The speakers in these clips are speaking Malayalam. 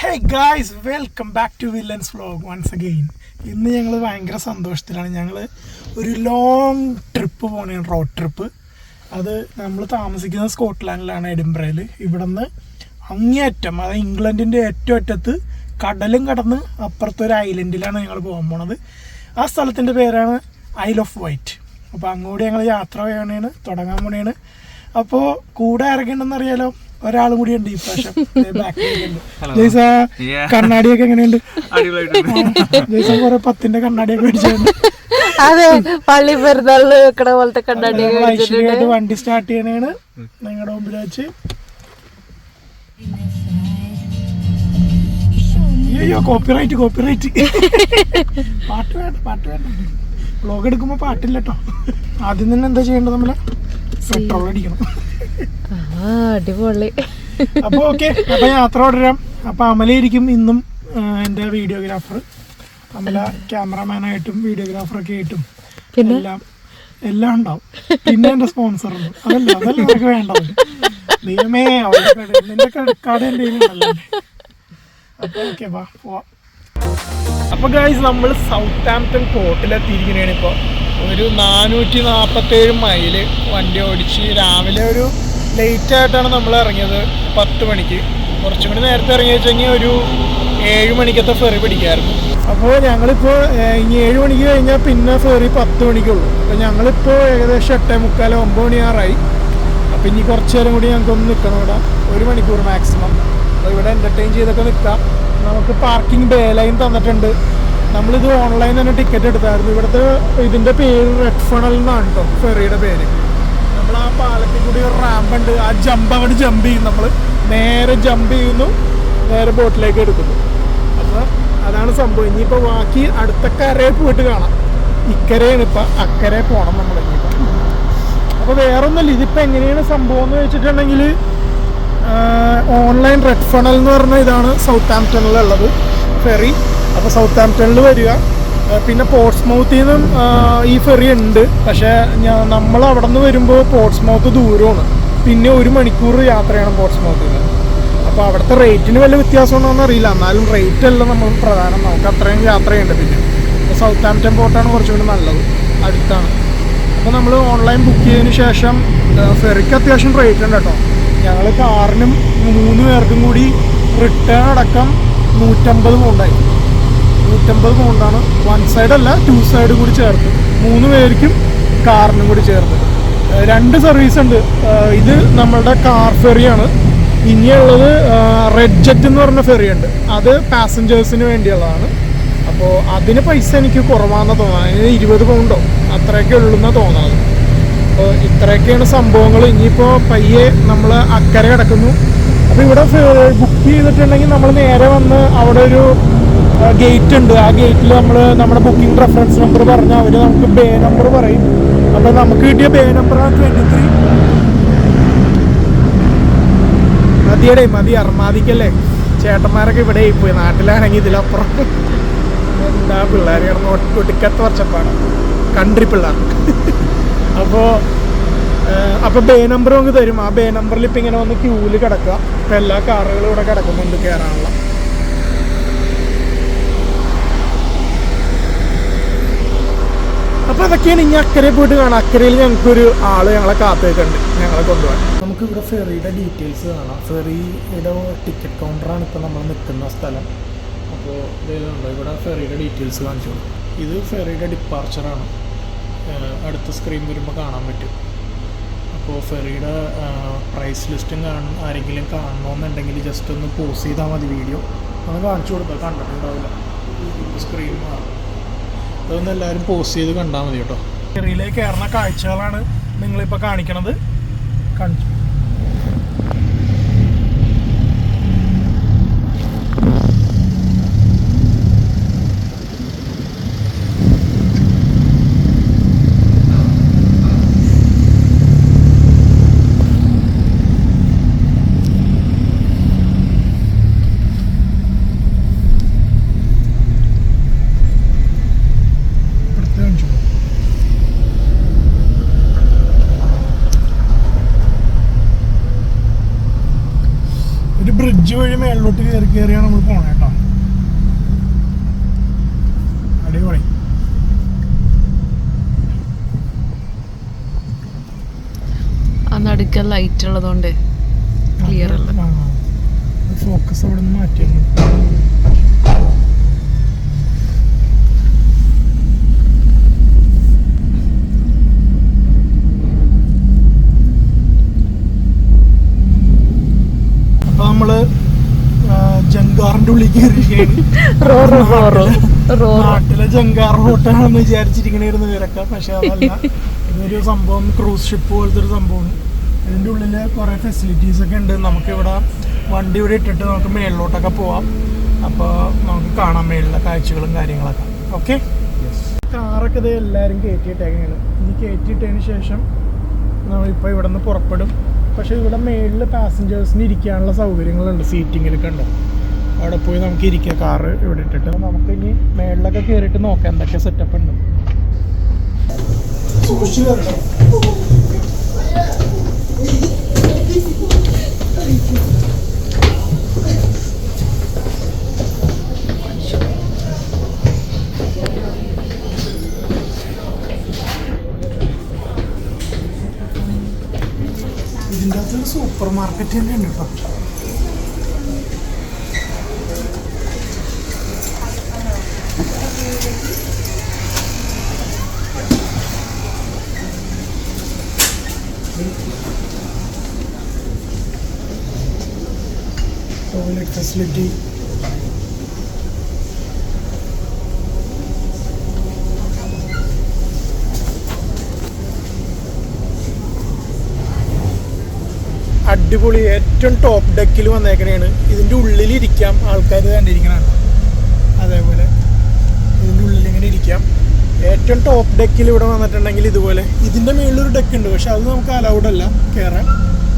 Hey guys welcome back to villains vlog once again ഇന്ന് ഞങ്ങൾ ഭയങ്കര സന്തോഷത്തിലാണ്. ഞങ്ങൾ ഒരു ലോങ് ട്രിപ്പ് പോകണ റോഡ് ട്രിപ്പ് അത് നമ്മൾ താമസിക്കുന്നത് സ്കോട്ട്ലാൻഡിലാണ് എഡിംബ്രയിൽ ഇവിടെ നിന്ന് അങ്ങേയറ്റം അതായത് ഇംഗ്ലണ്ടിന്റെ ഏറ്റവും അറ്റത്ത് കടലും കടന്ന് അപ്പുറത്തൊരു ഐലൻഡിലാണ് ഞങ്ങൾ പോകാൻ പോണത്. ആ സ്ഥലത്തിന്റെ പേരാണ് ഐൽ ഓഫ് വൈറ്റ് അപ്പോൾ അങ്ങോട്ട് ഞങ്ങൾ യാത്ര ചെയ്യണേണ് തുടങ്ങാൻ പോണേണ് അപ്പോൾ കൂടെ അറിയാലോ? ഒരാളും കൂടി ഉണ്ട് ഈ പ്രാവശ്യം. ജയ്സ. കണ്ണാടിയൊക്കെ എങ്ങനെയുണ്ട്? ജയ്സ കുറെ പത്തിന്റെ കണ്ണാടിയൊക്കെ മേടിച്ചിട്ടുണ്ട്. അതെ പള്ളി പെരുന്നാളിൽ വെക്കണ പോലത്തെ കണ്ണാടി ഞങ്ങൾ ഐശ്വര്യമായിട്ട് വണ്ടി സ്റ്റാർട്ട് ചെയ്യണേണ്. നിങ്ങളുടെ മുമ്പിൽ വെച്ച്. അയ്യോ കോപ്പിറൈറ്റ് കോപ്പിറൈറ്റ് പാട്ട് വേണ്ട പാട്ട് വേണ്ട. ബ്ലോഗ് എടുക്കുമ്പോ പാട്ടില്ല കേട്ടോ ആദ്യം തന്നെ എന്താ ചെയ്യേണ്ടത് നമ്മൾ? പെട്രോൾ അടിക്കണം. അടിപൊളി. അപ്പൊ ഓക്കെ അപ്പൊ യാത്ര തുടരാം. അപ്പൊ അമല ഇരിക്കും ഇന്നും എന്റെ എന്റെ വീഡിയോഗ്രാഫർ. അമല ക്യാമറമാനായിട്ടും വീഡിയോഗ്രാഫറൊക്കെ ആയിട്ടും പിന്നെ? എല്ലാം എല്ലാം ഉണ്ടാവും. പിന്നെ എന്റെ സ്പോൺസർ ഉണ്ട്. അതല്ല അതല്ല നമുക്ക് വേണ്ടത്. ദൈവമേ നിന്റെ credit എന്റെ കയ്യിലുണ്ടല്ലോ അപ്പൊ ഓക്കെ വാ പോവാം. അപ്പൊ ഗൈസ് നമ്മൾ സൗത്ത് ആംപ്റ്റൺ പോർട്ടിലെത്തിയിരിക്കുന്നതാണ് ഇപ്പൊ. ഒരു നാനൂറ്റി നാൽപ്പത്തേഴ് മൈൽ വണ്ടി ഓടിച്ച് രാവിലെ ഒരു ലേറ്റ് ആയിട്ടാണ് നമ്മൾ ഇറങ്ങിയത്. പത്ത് മണിക്ക്. കുറച്ചും കൂടി നേരത്തെ ഇറങ്ങി വെച്ചെങ്കിൽ ഒരു ഏഴ് മണിക്കത്തെ ഫെറി പിടിക്കായിരുന്നു. അപ്പോൾ ഞങ്ങളിപ്പോൾ ഇനി ഏഴ് മണിക്ക് കഴിഞ്ഞാൽ പിന്നെ ഫെറി പത്ത് മണിക്കുള്ളൂ. അപ്പോൾ ഞങ്ങളിപ്പോൾ ഏകദേശം എട്ടേ മുക്കാൽ ഒമ്പത് മണിയാറായി അപ്പോൾ ഇനി കുറച്ച് നേരം കൂടി ഞങ്ങൾക്കൊന്ന് നിൽക്കണം ഇവിടെ. ഒരു മണിക്കൂർ മാക്സിമം. അപ്പോൾ ഇവിടെ എന്റർടൈൻ ചെയ്തൊക്കെ നിൽക്കാം. നമുക്ക് പാർക്കിംഗ് ബേ ലൈൻ തന്നിട്ടുണ്ട്. നമ്മളിത് ഓൺലൈൻ തന്നെ ടിക്കറ്റ് എടുത്തായിരുന്നു. ഇവിടുത്തെ ഇതിന്റെ പേര് റെഡ് ഫണൽ എന്നാണ് കേട്ടോ ഫെറിയുടെ പേര്. ആ പാലത്തിൽ കൂടി ഒരു റാമ്പുണ്ട്. ആ ജമ്പ് അവിടെ ജമ്പ് ചെയ്യും നമ്മൾ നേരെ ജമ്പ് ചെയ്യുന്നു. നേരെ ബോട്ടിലേക്ക് എടുക്കുന്നു. അപ്പോൾ അതാണ് സംഭവം. ഇനിയിപ്പോൾ ബാക്കി അടുത്ത കരയെ പോയിട്ട് കാണാം. ഇക്കരയാണ് ഇപ്പം. അക്കരെ പോകണം നമ്മൾ ഇനിയിപ്പോൾ അപ്പോൾ വേറൊന്നുമില്ല. ഇതിപ്പോൾ എങ്ങനെയാണ് സംഭവം എന്ന് വെച്ചിട്ടുണ്ടെങ്കിൽ ഓൺലൈൻ റെഡ് ഫണൽ എന്ന് പറഞ്ഞ ഇതാണ് സൗത്ത് ആംപ്റ്റണിലുള്ളത് ഫെറി അപ്പോൾ സൗത്ത് ആംപ്റ്റണിൽ വരിക. പിന്നെ പോർട്സ്മൗത്തിൽ നിന്നും ഈ ഫെറി ഉണ്ട്. പക്ഷേ ഞാൻ നമ്മൾ അവിടെ നിന്ന് വരുമ്പോൾ പോർട്സ്മൗത്ത് ദൂരമാണ്. പിന്നെ ഒരു മണിക്കൂർ യാത്ര ചെയ്യണം പോർട്സ്മൗത്തിൽ നിന്ന്. അപ്പോൾ അവിടുത്തെ റേറ്റിന് വല്ല വ്യത്യാസം ഉണ്ടോ അറിയില്ല. എന്നാലും റേറ്റ് അല്ല നമ്മൾ പ്രധാനം. നമുക്ക് അത്രയും യാത്ര ചെയ്യേണ്ടത് പിന്നെ. സൗത്ത് ആംപ്റ്റൺ പോർട്ടാണ് കുറച്ചുകൂടി നല്ലത്. അടുത്താണ്. അപ്പോൾ നമ്മൾ ഓൺലൈൻ ബുക്ക് ചെയ്തതിന് ശേഷം ഫെറിക്ക് അത്യാവശ്യം റേറ്റ് ഉണ്ട് കേട്ടോ. ഞങ്ങൾ കാറിനും മൂന്ന് പേർക്കും കൂടി റിട്ടേൺ അടക്കം നൂറ്റമ്പത് പൗണ്ടായി നൂറ്റമ്പത് പൗണ്ടാണ്. വൺ സൈഡ് അല്ല ടു സൈഡ് കൂടി ചേർത്ത്. മൂന്ന് പേർക്കും കാറിനും കൂടി ചേർത്ത്. രണ്ട് സർവീസ് ഉണ്ട്. ഇത് നമ്മളുടെ കാർ ഫെറിയാണ് ഇനിയുള്ളത് റെഡ് ജെറ്റ് എന്ന് പറഞ്ഞ ഫെറി ഉണ്ട്. അത് പാസഞ്ചേഴ്സിന് വേണ്ടിയുള്ളതാണ്. അപ്പോൾ അതിന് പൈസ എനിക്ക് കുറവാണെന്ന് തോന്നുന്നത്. അതിന് ഇരുപത് പൗണ്ടോ? അത്രയൊക്കെ ഉള്ളൂന്നാണ് തോന്നുന്നത്. അപ്പോൾ ഇത്രയൊക്കെയാണ് സംഭവങ്ങൾ ഇനിയിപ്പോൾ പയ്യെ നമ്മൾ അക്കരെ കിടക്കുന്നു. അപ്പോൾ ഇവിടെ ബുക്ക് ചെയ്തിട്ടുണ്ടെങ്കിൽ നമ്മൾ നേരെ വന്ന് അവിടെ ഒരു ഗേറ്റ് ഉണ്ട്. ആ ഗേറ്റിൽ നമ്മൾ നമ്മുടെ ബുക്കിംഗ് റെഫറൻസ് നമ്പർ പറഞ്ഞാൽ അവർ നമുക്ക് ബേ നമ്പർ പറയും. അപ്പോൾ നമുക്ക് കിട്ടിയ ബേ നമ്പറാണ് ട്വന്റി ത്രീ മതിയടേ മതി. അർമാദിക്കല്ലേ. ചേട്ടന്മാരൊക്കെ ഇവിടെ പോയി നാട്ടിലാണെങ്കിൽ ഇതിലപ്പുറം എന്താ പിള്ളേർ കിടന്ന് ഒട്ടിക്കത്ത് വർഷപ്പാണ് കൺട്രി പിള്ളേർ. അപ്പോൾ അപ്പോൾ ബേ നമ്പർ നമുക്ക് തരും. ആ ബേ നമ്പറിൽ ഇപ്പം ഇങ്ങനെ വന്ന് ക്യൂവിൽ കിടക്കുക. ഇപ്പം എല്ലാ കാറുകളും ഇവിടെ കിടക്കുന്നുണ്ട് കയറാനുള്ള അപ്പോൾ അതൊക്കെയാണ് ഇനി അക്കരെ പോയിട്ട് കാണാം. അക്കരയിൽ ഞങ്ങൾക്കൊരു ആൾ ഞങ്ങളെ കാത്തേക്കുണ്ട് ഞങ്ങളെ കൊണ്ടുപോകാൻ. നമുക്ക് ഇവിടെ ഫെറിയുടെ ഡീറ്റെയിൽസ് കാണാം. ഫെറിയുടെ ടിക്കറ്റ് കൗണ്ടറാണ് ഇപ്പോൾ നമ്മൾ നിൽക്കുന്ന സ്ഥലം. അപ്പോൾ ഇതുണ്ടോ ഇവിടെ ഫെറിയുടെ ഡീറ്റെയിൽസ് കാണിച്ചു. ഇത് ഫെറിയുടെ ഡിപ്പാർച്ചറാണ് അടുത്ത സ്ക്രീൻ വരുമ്പോൾ കാണാൻ പറ്റും. അപ്പോൾ ഫെറിയുടെ പ്രൈസ് ലിസ്റ്റും കാണും ആരെങ്കിലും കാണണമെന്നുണ്ടെങ്കിൽ ജസ്റ്റ് ഒന്ന് പോസ് ചെയ്താൽ മതി വീഡിയോ ഒന്ന് കാണിച്ചു കൊടുത്താൽ കണ്ടിട്ടുണ്ടാവില്ല. സ്ക്രീൻ മാറും. അതൊന്ന് എല്ലാവരും പോസ്റ്റ് ചെയ്ത് കണ്ടാൽ മതി കേട്ടോ. ചെറിയിലേക്ക് കയറുന്ന കാഴ്ചകളാണ് നിങ്ങളിപ്പോൾ കാണിക്കണത്. കാണിച്ചു അടുത്ത് കാണിച്ചു ഒരു ബ്രിഡ്ജ് വഴി മേളിലോട്ട് കയറി കയറിയാണ് നമ്മൾ പോണേ കേട്ടോ അടിപൊളി ആ നടുക്ക ലൈറ്റ് ഉള്ളതുകൊണ്ട് ക്ലിയർ അല്ല. ഫോക്കസ് അവിടെ നിന്ന് മാറ്റിയാണ് അപ്പൊ നമ്മൾ ജങ്കാറിന്റെ ഉള്ളിൽ കയറിയിരിക്കുകയാണ്. നാട്ടിലെ ജങ്കാർ റോട്ടാണെന്ന് വിചാരിച്ചിരിക്കണേരുന്നു ഇവരൊക്കെ പക്ഷെ അതല്ല. ഇതൊരു സംഭവം ക്രൂസ് ഷിപ്പ് പോലത്തെ ഒരു സംഭവമാണ്. ഇതിന്റെ ഉള്ളിൽ കുറേ ഫെസിലിറ്റീസൊക്കെ ഉണ്ട്. നമുക്കിവിടെ വണ്ടി ഇവിടെ ഇട്ടിട്ട് നമുക്ക് മേളിലോട്ടൊക്കെ പോവാം. അപ്പോൾ നമുക്ക് കാണാം മേളിലെ കാഴ്ചകളും കാര്യങ്ങളൊക്കെ. ഓക്കെ കാറൊക്കെ ഇത് എല്ലാവരും കയറ്റിയിട്ടേക്കാണ് ഇനി കയറ്റിയിട്ടതിന് ശേഷം നമ്മളിപ്പോൾ ഇവിടെ നിന്ന് പുറപ്പെടും. പക്ഷേ ഇവിടെ മേളിൽ പാസഞ്ചേഴ്സിന് ഇരിക്കാനുള്ള സൗകര്യങ്ങളുണ്ട്. സീറ്റിങ്ങിലൊക്കെ ഉണ്ട്. അവിടെ പോയി നമുക്ക് ഇരിക്കാം. കാറ് ഇവിടെ ഇട്ടിട്ട്. നമുക്ക് ഇനി മേളിലൊക്കെ കയറിയിട്ട് നോക്കാം എന്തൊക്കെ സെറ്റപ്പ് ഉണ്ട്. സൂക്ഷിച്ച്. ഇതിന്റെ അകത്ത് സൂപ്പർ മാർക്കറ്റ് തന്നെ ഉണ്ട് കേട്ടോ. ഫെസിലിറ്റി അടിപൊളി ഏറ്റവും ടോപ്പ് ഡെക്കിൽ വന്നേക്കണേണ്. ഇതിന്റെ ഉള്ളിൽ ഇരിക്കാം ആൾക്കാർ കണ്ടിരിക്കണാണ്. അതേപോലെ ഇതിന്റെ ഉള്ളിൽ ഇങ്ങനെ ഇരിക്കാം. ഏറ്റവും ടോപ്പ് ഡെക്കിൽ ഇവിടെ വന്നിട്ടുണ്ടെങ്കിൽ ഇതുപോലെ ഇതിന്റെ മുകളിലൊരു ഡെക്ക് ഉണ്ട് പക്ഷെ അത് നമുക്ക് അലൗഡ് അല്ല കയറാൻ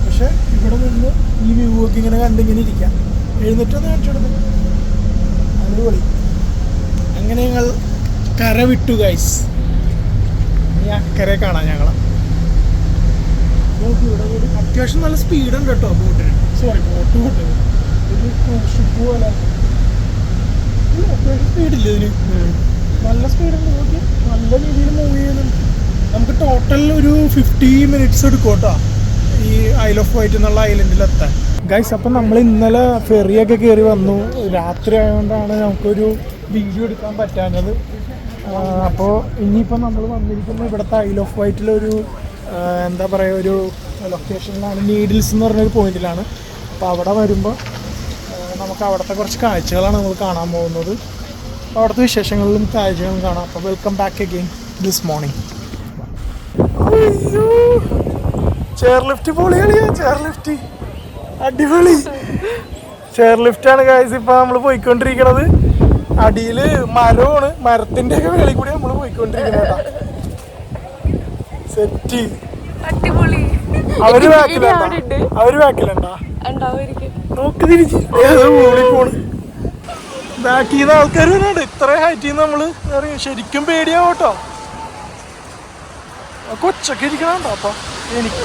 പക്ഷെ ഇവിടെ നിന്ന് ഈ വ്യൂ ഒക്കെ ഇങ്ങനെ കണ്ടിങ്ങനെ ഇരിക്കാം. എഴുന്നേറ്റൊന്ന് കാണിച്ചെടുത്ത് അടിപൊളി. അങ്ങനെ ഞങ്ങൾ കര വിട്ടു ഗൈസ് ഇനി അക്കരെ കാണാം ഇവിടെ അത്യാവശ്യം നല്ല സ്പീഡ് ഉണ്ട് കേട്ടോ ബോട്ടിന് സോറി ബോട്ട് ബോട്ട് ഒരു ഷിപ്പ് പോലെ. അത്യാവശ്യം സ്പീഡില്ല ഇതിന്? നല്ല സ്പീഡുണ്ട് നോക്കി നല്ല രീതിയിൽ മൂവ് ചെയ്യുന്നുണ്ട്. നമുക്ക് ടോട്ടൽ ഒരു ഫിഫ്റ്റി മിനിറ്റ്സ് എടുക്കും കേട്ടോ. ഈ ഐൽ ഓഫ് വൈറ്റ് എന്നുള്ള ഐലൻഡിൽ എത്താൻ ഗൈസ് അപ്പം നമ്മൾ ഇന്നലെ ഫെറിയൊക്കെ കയറി വന്നു. രാത്രി ആയതുകൊണ്ടാണ് നമുക്കൊരു വീഡിയോ എടുക്കാൻ പറ്റാഞ്ഞത്. അപ്പോൾ ഇനിയിപ്പോൾ നമ്മൾ വന്നിരിക്കുന്ന ഇവിടുത്തെ ഐൽ ഓഫ് വൈറ്റിലൊരു എന്താ പറയുക ഒരു ലൊക്കേഷനിലാണ് നീഡിൽസ് എന്ന് പറഞ്ഞൊരു പോയിന്റിലാണ് അപ്പോൾ അവിടെ വരുമ്പോൾ നമുക്ക് അവിടുത്തെ കുറച്ച് കാഴ്ചകളാണ് നമ്മൾ കാണാൻ പോകുന്നത്. അവിടുത്തെ വിശേഷങ്ങളിലും കാഴ്ചകളും കാണാം. അപ്പോൾ welcome back again this morning chair lift പൊളിയാണ് ചെയർ ലിഫ്റ്റ് അടിപൊളി. ചെയർ ലിഫ്റ്റാണ് കാഴ്ച ഇപ്പോൾ നമ്മൾ പോയിക്കൊണ്ടിരിക്കണത്. അടിയിൽ മരമാണ് മരത്തിന്റെ ഒക്കെ വേളി കൂടി നമ്മൾ പോയിക്കൊണ്ടിരിക്കുന്നത് സെറ്റ് അടിപൊളി. അവർ ബാക്കിലുണ്ടാ അവർ ബാക്കിലുണ്ടാ നോക്ക് തിരിച്ച്. പോണ്. ബാക്കിൽ നിന്ന് ആൾക്കാർ വരുന്നുണ്ട് ഇത്ര ഹൈറ്റിൽ നിന്ന് നമ്മൾ അറിയാം ശരിക്കും പേടിയാവട്ടോ കൊച്ചൊക്കെ ഇരിക്കണോ അപ്പൊ? എനിക്ക്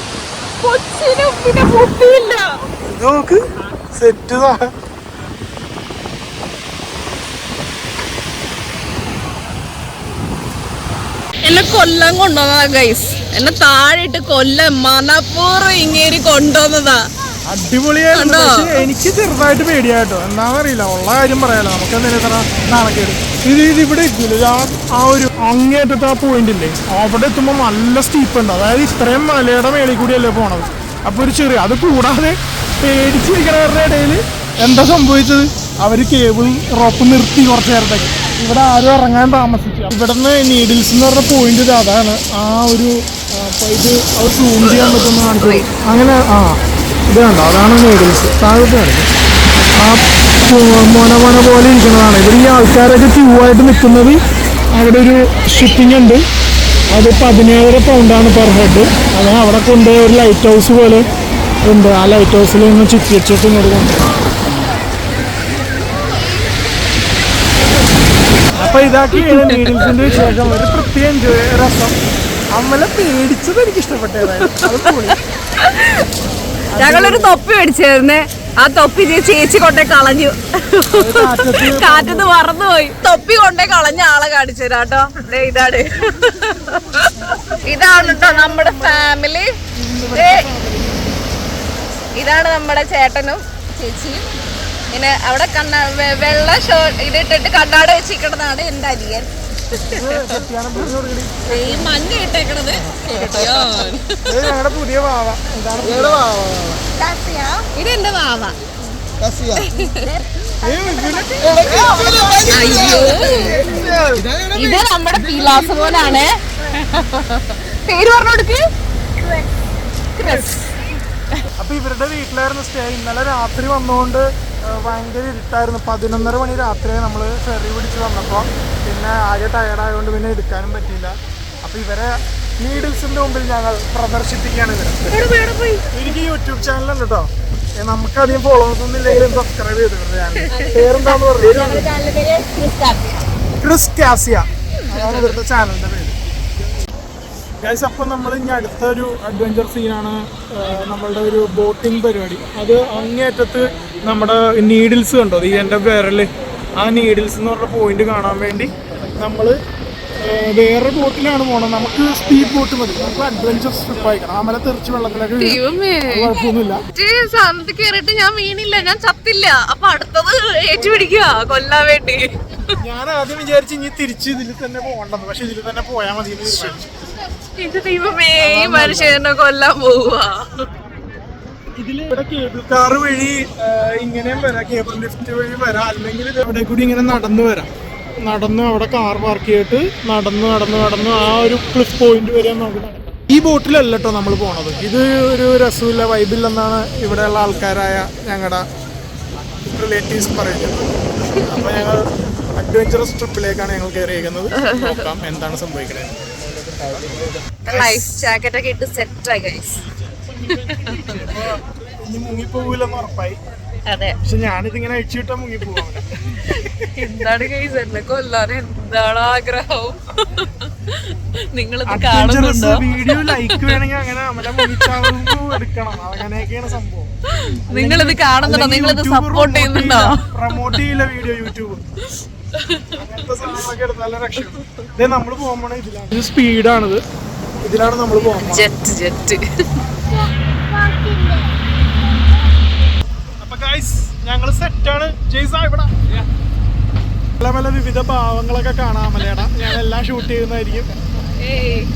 കൊച്ചിനും പിന്നെ ബുദ്ധിയില്ല. ഇത് നോക്ക് സെറ്റ് എന്നെ കൊല്ലം കൊണ്ടുവന്നതാ ഗൈസ് എന്നെ താഴെ ഇട്ട് കൊല്ലം മനപ്പൂർവം ഇങ്ങേരി കൊണ്ടുവന്നതാ. അടിപൊളിയായിരുന്നു എനിക്ക് ചെറുതായിട്ട് പേടിയാട്ടോ എന്താണെന്നറിയില്ല ഉള്ള കാര്യം പറയാലോ. നമുക്ക് എന്തെങ്കിലും നാണക്കേട്. ഇത് ഇത് ഇവിടെ എത്തില്ല ആ ഒരു അങ്ങേറ്റത്തെ ആ പോയിന്റ് ഇല്ലേ? അവിടെ എത്തുമ്പോൾ നല്ല സ്റ്റീപ്പ് ഉണ്ട്. അതായത് ഇത്രയും മലയുടെ മേളിൽ കൂടിയല്ലേ പോണത്? അപ്പൊ ഒരു ചെറിയ അത് കൂടാതെ പേടിച്ചിരിക്കണവരുടെ ഇടയിൽ എന്താ സംഭവിച്ചത്? അവർ കേബിൾ റോപ്പ് നിർത്തി കുറച്ച് നേരത്തേക്ക്. ഇവിടെ ആരും ഇറങ്ങാൻ താമസിച്ചു ഇവിടുന്ന് നീഡിൽസ് എന്ന് പറഞ്ഞ പോയിന്റ് ഇത് അതാണ്. ആ ഒരു ഇത് അവർ സൂം ചെയ്യാൻ പറ്റുന്ന അങ്ങനെ ആ ഇത് കണ്ടോ? അതാണ് നീഡിൽസ് താഴോട്ട് ആ മോന മൊന പോലെ ഇരിക്കുന്നതാണ്. ഇവിടെ ഈ ആൾക്കാരൊക്കെ ക്യൂ ആയിട്ട് നിൽക്കുന്നത് അവിടെ ഒരു ഷിപ്പിംഗ് ഉണ്ട്. അത് പതിനേഴര പൗണ്ടാണ് പെർ ഹെഡ് അതാണ് അവിടെ കൊണ്ടുപോയ ഒരു ലൈറ്റ് ഹൗസ് പോലെ ഉണ്ട്. ആ ലൈറ്റ് ഹൗസിൽ നിന്ന് ചുറ്റി വെച്ചിട്ട് കൊടുക്കും അപ്പൊ ഇതാക്കിയാണ് മീറ്റിംഗ്സിന്റെ വിശേഷം. ഒരു പ്രത്യേക രസം. അമ്മല പേടിച്ചത് എനിക്ക് ഇഷ്ടപ്പെട്ടതായിരുന്നു. ഞങ്ങളൊരു തൊപ്പി മേടിച്ചായിരുന്നേ. ആ തൊപ്പി ചേച്ചി കൊണ്ടേ കളഞ്ഞു. കാറ്റത്ത് മറന്നുപോയി തൊപ്പി കൊണ്ടേ കളഞ്ഞ ആളെ കാണിച്ചു തരാട്ടോ ദേ ഇതാണ്. ഇതാണ് കേട്ടോ നമ്മുടെ ഫാമിലി ഇതാണ് നമ്മുടെ ചേട്ടനും ചേച്ചിയും. പിന്നെ അവിടെ കണ്ണ വെള്ള ഷോ ഇതിട്ടിട്ട് കണ്ണാട വെച്ചിരിക്കണതാണ് അനിയൻ. ഈ മഞ്ഞ ഇട്ടേക്കണത്. ഞങ്ങളുടെ പുതിയ വാവ. ഇത് എന്റെ വാവ അയ്യോ. ഇത് നമ്മുടെ പിലാസ് പോലാണ്. പേര് പറഞ്ഞു കൊടുക്ക് ക്രിസ്. അപ്പൊ ഇവരുടെ വീട്ടിലായിരുന്നു സ്റ്റേ ഇന്നലെ രാത്രി വന്നുകൊണ്ട് ഭയങ്കര ഇരുട്ടായിരുന്നു. പതിനൊന്നര മണി രാത്രിയായി നമ്മൾ ഫെറി പിടിച്ച് വന്നപ്പോൾ പിന്നെ ആകെ ടയർഡായതുകൊണ്ട് പിന്നെ എടുക്കാനും പറ്റിയില്ല. അപ്പൊ ഇവരെ നീഡിൽസിന്റെ മുമ്പിൽ ഞങ്ങൾ പ്രദർശിപ്പിക്കുകയാണ് ഇവരെ. എനിക്ക് യൂട്യൂബ് ചാനലുണ്ട് കേട്ടോ നമുക്കധികം ഫോളോവേഴ്സ് ഒന്നും ഇല്ലെങ്കിലും സബ്സ്ക്രൈബ് ചെയ്ത് പേരെന്താന്ന് പറഞ്ഞു? ക്രിസ് കാസിയ അതാണ് ഇവരുടെ ചാനലിന്റെ പേര്. ഗൈസ് അപ്പം നമ്മൾ ഇനി അടുത്തൊരു അഡ്വഞ്ചർ സീനാണ് നമ്മളുടെ ഒരു ബോട്ടിംഗ് പരിപാടി. അത് അങ്ങേയറ്റത്ത് നമ്മുടെ നീഡിൽസ് കണ്ടോ? ഈ എന്റെ വിരൽ. ആ നീഡിൽസ് എന്ന് പറഞ്ഞ പോയിന്റ് കാണാൻ വേണ്ടി നമ്മൾ വേറെ ബോട്ടിലാണ് പോകണം നമുക്ക് സ്പീഡ് ബോട്ട് മതി. നമുക്ക് അഡ്വഞ്ചർ ട്രിപ്പ് ആയിക്കണം. അമല തെറിച്ച് വെള്ളത്തിലേക്ക് കുഴപ്പമൊന്നുമില്ല. ഞാൻ വീണില്ല. ഞാൻ ചത്തില്ല. അപ്പൊ അടുത്തത് ഏറ്റുപിടിക്കുക. കൊല്ലാൻ വേണ്ടി. ഞാൻ ആദ്യം വിചാരിച്ചു ഇനി തിരിച്ച് ഇതിൽ തന്നെ പോകണ്ടത്. പക്ഷെ ഇതിൽ തന്നെ പോയാൽ മതി ഇത് ദൈവമേ ഈ മനുഷ്യനെ കൊല്ലാൻ പോവാ ഇതിൽ ഇവിടെ കേബിൾ കാർ വഴി ഇങ്ങനെയും വരാം കേബിൾ ലിഫ്റ്റ് വഴി വരാം. അല്ലെങ്കിൽ ഇവിടെ കൂടി ഇങ്ങനെ നടന്നു വരാം. നടന്ന് അവിടെ കാർ പാർക്ക് ചെയ്തിട്ട് നടന്ന് നടന്ന് നടന്ന് ആ ഒരു ക്ലിഫ് പോയിന്റ് വരെ നമുക്ക് ഈ ബോട്ടിലല്ല കേട്ടോ നമ്മൾ പോണത്. ഇത് ഒരു രസമില്ല വൈബില്ലെന്നാണ് ഇവിടെയുള്ള ആൾക്കാരായ ഞങ്ങളുടെ റിലേറ്റീവ്സ് പറയുന്നത്. അപ്പൊ ഞങ്ങൾ അഡ്വഞ്ചറസ് ട്രിപ്പിലേക്കാണ് ഞങ്ങൾ കയറിയേക്കുന്നത് നോക്കാം എന്താണ് സംഭവിക്കുന്നത് ലൈഫ് ജാക്കറ്റ് ഒക്കെ ഇട്ട് സെറ്റ് ആയി ഗൈസ് ഇനി മുങ്ങിപ്പോകൂലെന്ന് ഉറപ്പായി. അതെ. പക്ഷെ ഞാനിതിങ്ങനെ അഴിച്ചു വിട്ടാൽ മുങ്ങിപ്പോകും എന്താണ് ഗൈസ് എന്നെ കൊല്ലാൻ എന്താണ് ആഗ്രഹം? നിങ്ങളിത് കാണുന്നുണ്ടോ? വീഡിയോ ലൈക്ക് വേണമെങ്കിൽ അങ്ങനെ അമല മുങ്ങിച്ചാവുമ്പോ എടുക്കണം. അങ്ങനെയൊക്കെയാണ് സംഭവം. നിങ്ങളിത് കാണുന്നുണ്ടോ? നിങ്ങളിത് സപ്പോർട്ട് ചെയ്യുന്നുണ്ടോ? പ്രൊമോട്ട് ചെയ്യില്ല വീഡിയോ യൂട്യൂബ് നമ്മൾ പോകുമ്പോൾ ഇതിലാണ് ഇത് സ്പീഡാണിത് ഇതിലാണ് നമ്മൾ പോകുന്നത് ജെറ്റ് ജെറ്റ് അപ്പൊ ഗൈസ് ഞങ്ങൾ സെറ്റാണ് ജയ്സ ഇവിടെ പല പല വിവിധ ഭാവങ്ങളൊക്കെ കാണാം അമലയുടെ ഞാൻ എല്ലാം ഷൂട്ട് ചെയ്യുന്നതായിരിക്കും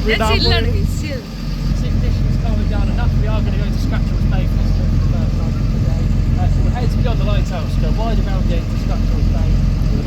വിടാൻ പോയി. Six dishes going down enough. We are going to go to Scratchell's Bay for the first time of the day. Uh, so we'll head to beyond the lighthouse, go wide around the Scratchell's Bay.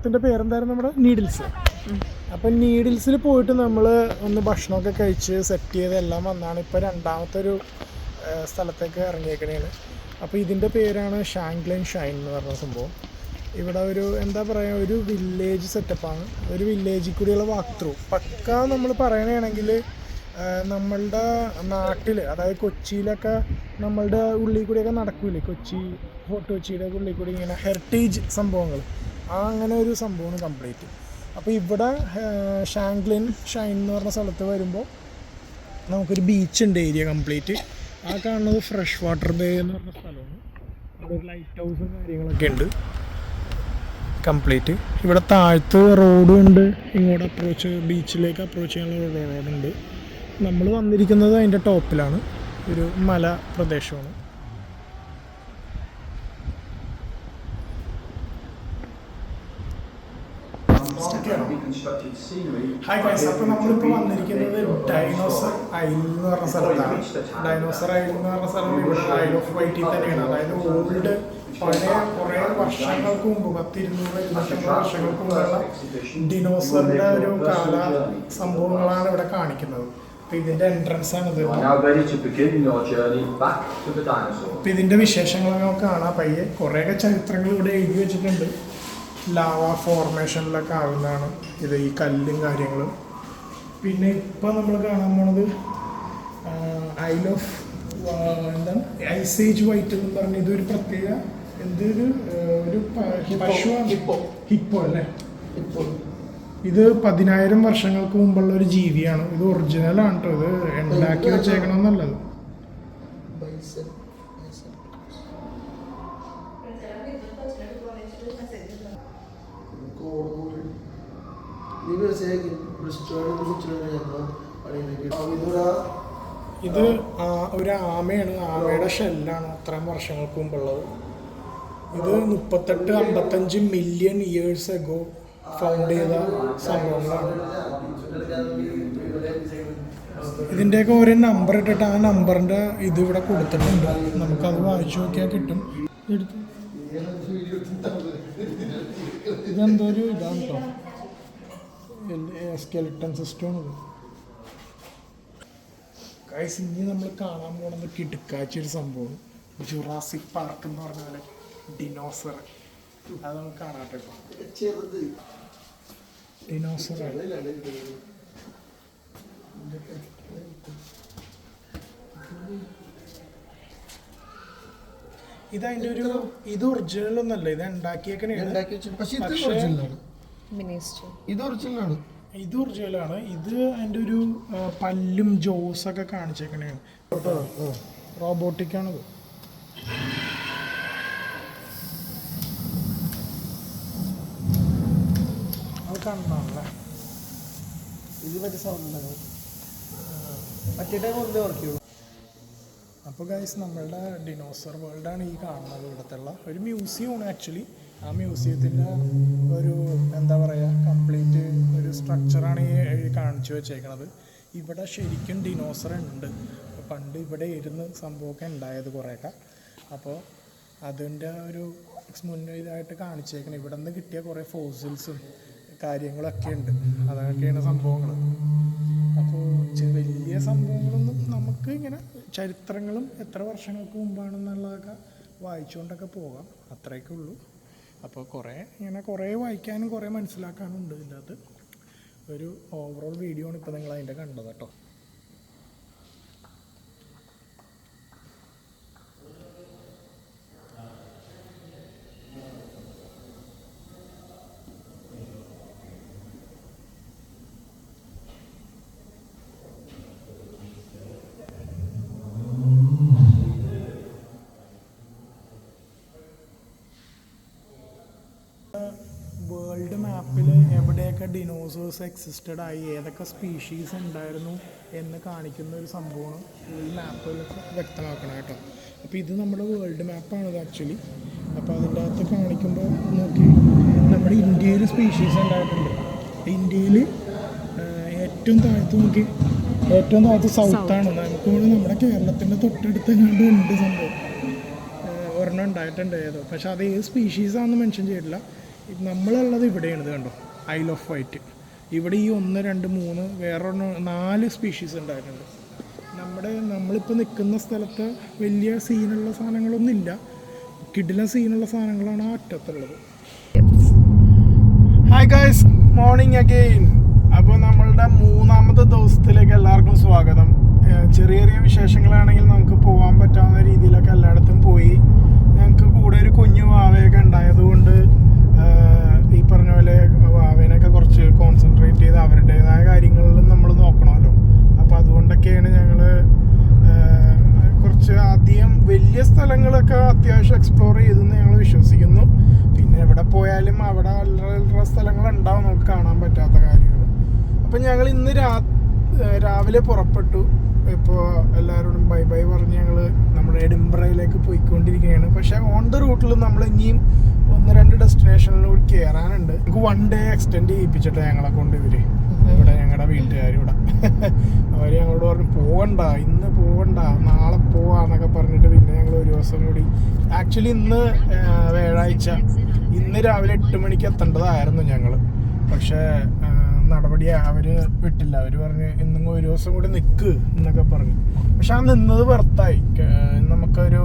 പോയ സ്ഥലത്തിന്റെ പേരെന്തായിരുന്നു നമ്മുടെ? നീഡിൽസ് അപ്പൊ നീഡിൽസിൽ പോയിട്ട് നമ്മൾ ഒന്ന് ഭക്ഷണമൊക്കെ കഴിച്ച് സെറ്റ് ചെയ്ത് എല്ലാം വന്നാണ് ഇപ്പൊ രണ്ടാമത്തെ ഒരു സ്ഥലത്തേക്ക് ഇറങ്ങിയേക്കണേണ്. അപ്പോൾ ഇതിന്റെ പേരാണ് ഷാങ്ക്ലൈൻ ഷൈൻ എന്ന് പറഞ്ഞ സംഭവം. ഇവിടെ ഒരു എന്താ പറയുക ഒരു വില്ലേജ് സെറ്റപ്പാണ് ഒരു വില്ലേജിൽ കൂടിയുള്ള വാക്ക് ത്രൂ പക്ക നമ്മൾ പറയണമെങ്കിൽ നമ്മളുടെ നാട്ടിൽ അതായത് കൊച്ചിയിലൊക്കെ നമ്മളുടെ ഉള്ളിൽ കൂടിയൊക്കെ നടക്കൂലേ? കൊച്ചി ഫോർട്ട് കൊച്ചിയുടെ ഉള്ളിൽ കൂടി ഇങ്ങനെ ഹെറിറ്റേജ് സംഭവങ്ങൾ ആ അങ്ങനെ ഒരു സംഭവമാണ് കംപ്ലീറ്റ് അപ്പോൾ ഇവിടെ ഷാങ്ക്ലിൻ ഷൈൻ എന്ന് പറഞ്ഞ സ്ഥലത്ത് വരുമ്പോൾ നമുക്കൊരു ബീച്ച് ഉണ്ട് ഏരിയ കംപ്ലീറ്റ് ആ കാണുന്നത് ഫ്രഷ് വാട്ടർ ബേ എന്ന് പറഞ്ഞ സ്ഥലമാണ്. അവിടെ ഒരു ലൈറ്റ് ഹൗസും കാര്യങ്ങളൊക്കെ ഉണ്ട്. കംപ്ലീറ്റ് ഇവിടെ താഴത്ത് റോഡും ഉണ്ട്. ഇങ്ങോട്ട് അപ്രോച്ച് ബീച്ചിലേക്ക് അപ്രോച്ച് ചെയ്യാനുള്ള റോഡുണ്ട് നമ്മൾ വന്നിരിക്കുന്നത് അതിന്റെ ടോപ്പിലാണ് ഒരു മല പ്രദേശമാണ്. ഹായ് ഗൈസ് അപ്പോൾ നമ്മളിപ്പോൾ വന്നിരിക്കുന്നത് ഡൈനോസർ ഐൽ എന്ന് പറഞ്ഞ സ്ഥലത്താണ്. ഡൈനോസർ ഐൽ എന്ന് പറഞ്ഞ സ്ഥലം ഇവിടെ ഐൽ ഓഫ് വൈറ്റിൽ തന്നെയാണ്. അതായത് ഓൾഡ് പഴയ കുറേ വർഷങ്ങൾക്ക് മുമ്പ് പത്തിരുന്നൂറ് ഇരുന്നൂറ്റമ്പത് വർഷങ്ങൾക്ക് മുമ്പുള്ള ഡിനോസറിന്റെ ഒരു കാല സംഭവങ്ങളാണ് ഇവിടെ കാണിക്കുന്നത്. ഇതിന്റെ എൻട്രൻസ് ആണ് ഇത്. ഇതിന്റെ വിശേഷങ്ങളൊക്കെ കാണാം. പയ്യെ കുറേയൊക്കെ ചരിത്രങ്ങൾ ഇവിടെ എഴുതി വെച്ചിട്ടുണ്ട്. ലാവ ഫോർമേഷനിലൊക്കെ ആകുന്നതാണ് ഇത് ഈ കല്ലും കാര്യങ്ങളും. പിന്നെ ഇപ്പം നമ്മൾ കാണാൻ പോണത് ഐൽ ഓഫ് എന്താണ്? ഐസേജ് വൈറ്റ് എന്ന് പറഞ്ഞ ഇതൊരു പ്രത്യേക എന്തൊരു ഒരു പശു പശുവാണ്. ഹിപ്പോ അല്ലേ? ഇത് പതിനായിരം വർഷങ്ങൾക്ക് മുമ്പുള്ള ഒരു ജീവിയാണ്. ഇത് ഒറിജിനൽ ആണ് കേട്ടോ ഇത് ഉണ്ടാക്കി ഇത് ഒരു ആമയാണ് ആമയുടെ ഷെല്ലാണ് അത്രയും വർഷങ്ങൾക്ക് മുമ്പുള്ളത്. ഇത് മുപ്പത്തെട്ട് അമ്പത്തഞ്ച് മില്യൺ ഇയേഴ്സ് എഗോ ഫൗണ്ട് ചെയ്ത സംഭവങ്ങളാണ്. ഇതിന്റെയൊക്കെ ഓരോ നമ്പർ ഇട്ടിട്ട് ആ നമ്പറിന്റെ ഇത് ഇവിടെ കൊടുത്തിട്ടുണ്ട്. നമുക്കത് വായിച്ചു നോക്കിയാൽ കിട്ടും. ഇതെന്തോ ഒരു ഇതാണ് കേട്ടോ സ്കെലിട്ടൺ സിസ്റ്റമാണത്. കൈസ് ഇനി നമ്മൾ കാണാൻ പോണത് കിടുക്കാച്ച ഒരു സംഭവം ജുറാസിക് പാർക്ക് എന്ന് പറഞ്ഞ പോലെ ഡിനോസർ അത് നമുക്ക് കാണാട്ടെ ചെറുത്. ഡിനോസർ ഇത് അതിന്റെ ഒരു ഇത് ഒറിജിനൽ ഒന്നല്ല ഇത് ഉണ്ടാക്കിയൊക്കെ പക്ഷെ ഇത് ഒറിജിനലാണ്. മിനിസ്റ്റർ ഇത് ഒറിജിനലാണ്. ഇത് അതിന്റെ ഒരു പല്ലും ജോസ് ഒക്കെ കാണിച്ചേക്കണേ. റോബോട്ടിക് ആണത്. അത് കണ്ണാണല്ലേ? ഇത് മറ്റേ സൗണ്ട് ഉണ്ടാകും മറ്റേ ടൈം ഒന്നേ ഉറക്കിയുള്ളൂ അപ്പോൾ ഗൈസ് നമ്മളുടെ ഡിനോസർ വേൾഡാണ് ഈ കാണുന്നത് ഇവിടത്തുള്ള ഒരു മ്യൂസിയമാണ് ആക്ച്വലി ആ മ്യൂസിയത്തിന്റെ ഒരു എന്താ പറയുക കംപ്ലീറ്റ് ഒരു സ്ട്രക്ചറാണ് ഈ കാണിച്ചു വെച്ചേക്കണത്. ഇവിടെ ശരിക്കും ഡിനോസർ ഉണ്ട്. പണ്ട് ഇവിടെ ഇരുന്ന് സംഭവമൊക്കെ ഉണ്ടായത് കുറേയൊക്കെ. അപ്പോൾ അതിന്റെ ഒരു മുന്നേ ഇതായിട്ട് കാണിച്ചേക്കണം. ഇവിടെ നിന്ന് കിട്ടിയ കുറേ ഫോസിൽസും കാര്യങ്ങളൊക്കെ ഉണ്ട്. അതൊക്കെയാണ് സംഭവങ്ങൾ അപ്പോൾ വലിയ സംഭവങ്ങളൊന്നും നമുക്ക് ഇങ്ങനെ ചരിത്രങ്ങളും എത്ര വർഷങ്ങൾക്ക് മുമ്പാണെന്നുള്ളതൊക്കെ വായിച്ചുകൊണ്ടൊക്കെ പോകാം. അത്രയൊക്കെ ഉള്ളൂ. അപ്പോൾ കുറേ ഇങ്ങനെ കുറേ വായിക്കാനും കുറേ മനസ്സിലാക്കാനും ഉണ്ട് ഇതിന്റെ അകത്ത്. ഒരു ഓവറോൾ വീഡിയോ ആണ് ഇപ്പോൾ നിങ്ങൾ അതിന്റെ കണ്ടത് കേട്ടോ. ഡിനോസേഴ്സ് എക്സിസ്റ്റഡ് ആയി ഏതൊക്കെ സ്പീഷീസ് ഉണ്ടായിരുന്നു എന്ന് കാണിക്കുന്ന ഒരു സംഭവമാണ് ഈ മാപ്പുകളൊക്കെ വ്യക്തമാക്കണം കേട്ടോ. അപ്പോൾ ഇത് നമ്മുടെ വേൾഡ് മാപ്പാണിത് ആക്ച്വലി അപ്പോൾ അതിന്റെ അകത്ത് കാണിക്കുമ്പോൾ നോക്കി. നമ്മുടെ ഇന്ത്യയിൽ സ്പീഷീസ് ഉണ്ടായിട്ടുണ്ട്. ഇന്ത്യയിൽ ഏറ്റവും താഴത്ത് നോക്കി. ഏറ്റവും താഴത്ത് സൗത്താണ് നമുക്ക് നമ്മുടെ കേരളത്തിന്റെ തൊട്ടടുത്ത് കണ്ട് ഉണ്ട് സംഭവം. ഒരെണ്ണം ഉണ്ടായിട്ടുണ്ട് ഏതോ. പക്ഷെ അത് ഏത് സ്പീഷീസ് ആണെന്ന് മെൻഷൻ ചെയ്തിട്ടില്ല. നമ്മളുള്ളത് ഇവിടെയാണ് ഇത് കണ്ടോ. ഐൽ ഓഫ് വൈറ്റ് ഇവിടെ ഈ ഒന്ന് രണ്ട് മൂന്ന് വേറെ നാല് സ്പീഷീസ് ഉണ്ടായിട്ടുണ്ട്. നമ്മുടെ നമ്മളിപ്പോൾ നിൽക്കുന്ന സ്ഥലത്ത് വലിയ സീനുള്ള സാധനങ്ങളൊന്നും ഇല്ല കിടില സീനുള്ള സാധനങ്ങളാണ് ആ അറ്റത്തുള്ളത്. ഹായ് ഗൈസ് മോർണിംഗ് അഗെയിൻ അപ്പോൾ നമ്മളുടെ മൂന്നാമത്തെ ദിവസത്തിലേക്ക് എല്ലാവർക്കും സ്വാഗതം. ചെറിയ ചെറിയ വിശേഷങ്ങളാണെങ്കിൽ നമുക്ക് പോകാൻ പറ്റാവുന്ന രീതിയിലൊക്കെ എല്ലായിടത്തും പോയി. ഞങ്ങൾക്ക് കൂടെ ഒരു കുഞ്ഞു വാവയൊക്കെ ഉണ്ടായതുകൊണ്ട് ഈ പറഞ്ഞ പോലെ അവനൊക്കെ കുറച്ച് കോൺസെൻട്രേറ്റ് ചെയ്ത് അവരുടേതായ കാര്യങ്ങളിലും നമ്മൾ നോക്കണമല്ലോ. അപ്പം അതുകൊണ്ടൊക്കെയാണ് ഞങ്ങൾ കുറച്ച് ആദ്യം വലിയ സ്ഥലങ്ങളൊക്കെ അത്യാവശ്യം എക്സ്പ്ലോർ ചെയ്തെന്ന് ഞങ്ങൾ വിശ്വസിക്കുന്നു. പിന്നെ എവിടെ പോയാലും അവിടെ അല്ലറ സ്ഥലങ്ങളുണ്ടാവും നമുക്ക് കാണാൻ പറ്റാത്ത കാര്യങ്ങൾ. അപ്പം ഞങ്ങൾ ഇന്ന് രാ രാവിലെ പുറപ്പെട്ടു. ഇപ്പോൾ എല്ലാവരോടും ബൈ ബൈ പറഞ്ഞ് ഞങ്ങൾ നമ്മുടെ എഡിംബ്രയിലേക്ക് പോയിക്കൊണ്ടിരിക്കുകയാണ്. പക്ഷേ ഓൺ ദ റൂട്ടിൽ നമ്മൾ ഇനിയും ഒന്ന് രണ്ട് ഡെസ്റ്റിനേഷനിലൂടെ കയറാനുണ്ട് നമുക്ക് വൺ ഡേ എക്സ്റ്റെൻഡ് ചെയ്യിപ്പിച്ചിട്ട് ഞങ്ങളെ കൊണ്ട് ഇവർ. ഇവിടെ ഞങ്ങളുടെ വീട്ടുകാർ ഇവിടെ. അവർ ഞങ്ങളോട് പറഞ്ഞു പോകണ്ട ഇന്ന് പോകണ്ട നാളെ പോവാന്നൊക്കെ പറഞ്ഞിട്ട് പിന്നെ ഞങ്ങൾ ഒരു ദിവസം കൂടി ആക്ച്വലി ഇന്ന് വ്യാഴാഴ്ച. ഇന്ന് രാവിലെ എട്ട് മണിക്ക് എത്തേണ്ടതായിരുന്നു ഞങ്ങൾ പക്ഷേ നടപടി അവർ വിട്ടില്ല. അവർ പറഞ്ഞ് ഇന്നും ഒരു ദിവസം കൂടി നിൽക്ക് എന്നൊക്കെ പറഞ്ഞു. പക്ഷെ ആ നിന്നത് വെറുത്തായി. നമുക്കൊരു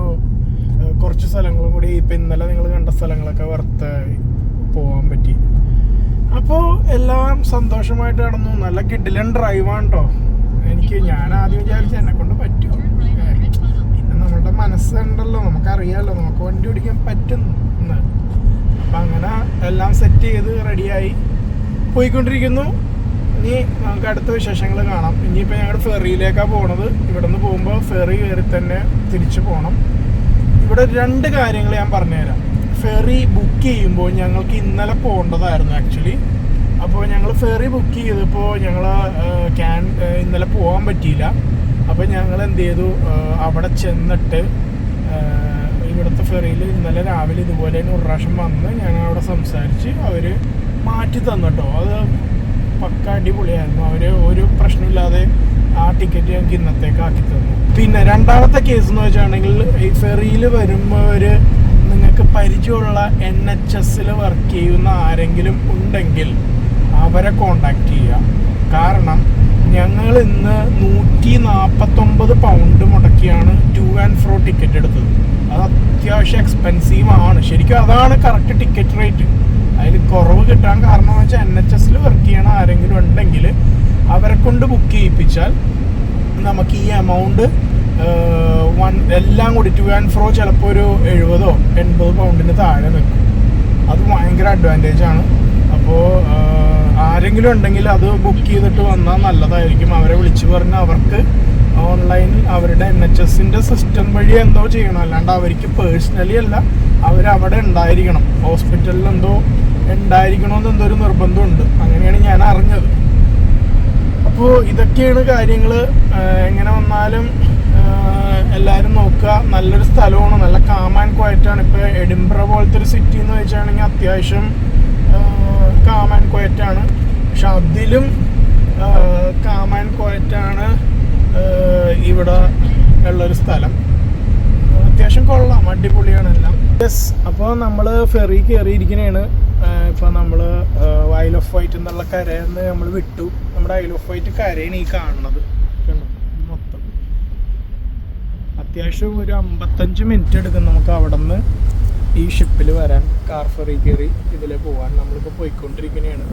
കുറച്ച് സ്ഥലങ്ങളും കൂടി ഇപ്പം ഇന്നലെ നിങ്ങൾ കണ്ട സ്ഥലങ്ങളൊക്കെ വെറുത്ത് പോകാൻ പറ്റി. അപ്പോൾ എല്ലാം സന്തോഷമായിട്ട് നടന്നു. നല്ല കിഡിലൻ ഡ്രൈവാണ് കേട്ടോ എനിക്ക് ഞാൻ ആദ്യം വിചാരിച്ചു എന്നെ കൊണ്ട് പറ്റുമോ പിന്നെ നമ്മളുടെ മനസ്സുണ്ടല്ലോ നമുക്കറിയാമല്ലോ നമുക്ക് വണ്ടി ഓടിക്കാൻ പറ്റും അപ്പം അങ്ങനെ എല്ലാം സെറ്റ് ചെയ്ത് റെഡിയായി പോയിക്കൊണ്ടിരിക്കുന്നു. ഇനി നമുക്ക് അടുത്ത വിശേഷങ്ങൾ കാണാം. ഇനിയിപ്പോൾ ഞങ്ങൾ ഫെറിയിലേക്കാണ് പോണത് ഇവിടെ നിന്ന് പോകുമ്പോൾ ഫെറി കയറി തന്നെ തിരിച്ചു പോകണം ഇവിടെ രണ്ട് കാര്യങ്ങൾ ഞാൻ പറഞ്ഞുതരാം. ഫെറി ബുക്ക് ചെയ്യുമ്പോൾ ഞങ്ങൾക്ക് ഇന്നലെ പോകേണ്ടതായിരുന്നു ആക്ച്വലി അപ്പോൾ ഞങ്ങൾ ഫെറി ബുക്ക് ചെയ്തപ്പോൾ ഞങ്ങൾ ക്യാൻ ഇന്നലെ പോകാൻ പറ്റിയില്ല. അപ്പോൾ ഞങ്ങൾ എന്ത് ചെയ്തു? അവിടെ ചെന്നിട്ട് ഇവിടുത്തെ ഫെറിയിൽ ഇന്നലെ രാവിലെ ഇതുപോലെ തന്നെ ഒരു പ്രാവശ്യം വന്ന് ഞങ്ങൾ അവിടെ സംസാരിച്ച് അവർ മാറ്റി തന്നിട്ടോ അത് പക്ക അടിപൊളിയായിരുന്നു. അവർ ഒരു പ്രശ്നമില്ലാതെ ആ ടിക്കറ്റ് ഞങ്ങൾക്ക് ഇന്നത്തേക്ക് ആക്കി തന്നു. പിന്നെ രണ്ടാമത്തെ കേസ് എന്ന് വെച്ചാണെങ്കിൽ ഈ ഫെറിയിൽ വരുമ്പോൾ നിങ്ങൾക്ക് പരിചയമുള്ള എൻ എച്ച് എസിൽ വർക്ക് ചെയ്യുന്ന ആരെങ്കിലും ഉണ്ടെങ്കിൽ അവരെ കോണ്ടാക്ട് ചെയ്യുക കാരണം ഞങ്ങൾ ഇന്ന് നൂറ്റി നാൽപ്പത്തൊമ്പത് പൗണ്ട് മുടക്കിയാണ് ടു ആൻഡ് ഫ്രോ ടിക്കറ്റ് എടുത്തത്. അത് അത്യാവശ്യം എക്സ്പെൻസീവ് ആണ്. ശരിക്കും അതാണ് കറക്റ്റ് ടിക്കറ്റ് റേറ്റ് അതിൽ കുറവ് കിട്ടാൻ കാരണം വെച്ചാൽ എൻ എച്ച് എസിൽ വർക്ക് ചെയ്യണ ആരെങ്കിലും ഉണ്ടെങ്കിൽ അവരെ കൊണ്ട് ബുക്ക് ചെയ്യിപ്പിച്ചാൽ നമുക്ക് ഈ എമൗണ്ട് വൺ എല്ലാം കൂടി ടു ആൻഡ് ഫ്രോ ചിലപ്പോൾ ഒരു എഴുപതോ എൺപതോ പൗണ്ടിന് താഴെ നിൽക്കും. അത് ഭയങ്കര അഡ്വാന്റേജ് ആണ്. അപ്പോൾ ആരെങ്കിലും ഉണ്ടെങ്കിൽ അത് ബുക്ക് ചെയ്തിട്ട് വന്നാൽ നല്ലതായിരിക്കും. അവരെ വിളിച്ചു പറഞ്ഞ് അവർക്ക് ഓൺലൈനിൽ അവരുടെ എൻ എച്ച് എസിന്റെ സിസ്റ്റം വഴി എന്തോ ചെയ്യണം. അല്ലാണ്ട് അവർക്ക് പേഴ്സണലി അല്ല അവരവിടെ ഉണ്ടായിരിക്കണം. ഹോസ്പിറ്റലിൽ എന്തോ ഉണ്ടായിരിക്കണമെന്ന് എന്തോ ഒരു നിർബന്ധമുണ്ട്. അങ്ങനെയാണ് ഞാൻ അറിഞ്ഞത്. അപ്പോൾ ഇതൊക്കെയാണ് കാര്യങ്ങൾ എങ്ങനെ വന്നാലും എല്ലാവരും നോക്കുക. നല്ലൊരു സ്ഥലമാണ്. നല്ല കാമാൻ ക്വയറ്റാണ് ഇപ്പോൾ എഡിംബ്ര പോലത്തെ ഒരു സിറ്റി എന്ന് വെച്ചാണെങ്കിൽ അത്യാവശ്യം കാമാൻ ക്വയറ്റാണ് പക്ഷെ അതിലും കാമാൻ ക്വയറ്റാണ് ഇവിടെ ഉള്ളൊരു സ്ഥലം. അത്യാവശ്യം കൊള്ളാം. അടിപൊളിയാണ് എല്ലാം. യെസ് അപ്പോൾ നമ്മൾ ഫെറി കയറിയിരിക്കണേണ് ഇപ്പോൾ നമ്മൾ ഐൽ ഓഫ് വൈറ്റ് എന്നുള്ള കരയിൽ നിന്ന് നമ്മൾ വിട്ടു. നമ്മുടെ ഐൽ ഓഫ് വൈറ്റ് കരയാണ് ഈ കാണുന്നത്? മൊത്തം. അത്യാവശ്യം ഒരു അമ്പത്തഞ്ച് മിനിറ്റ് എടുക്കും നമുക്ക് അവിടെ നിന്ന് ഈ ഷിപ്പിൽ വരാൻ. കാർ ഫെറി കയറി ഇതിൽ പോകാൻ നമ്മളിപ്പോൾ പോയിക്കൊണ്ടിരിക്കുന്നതാണ്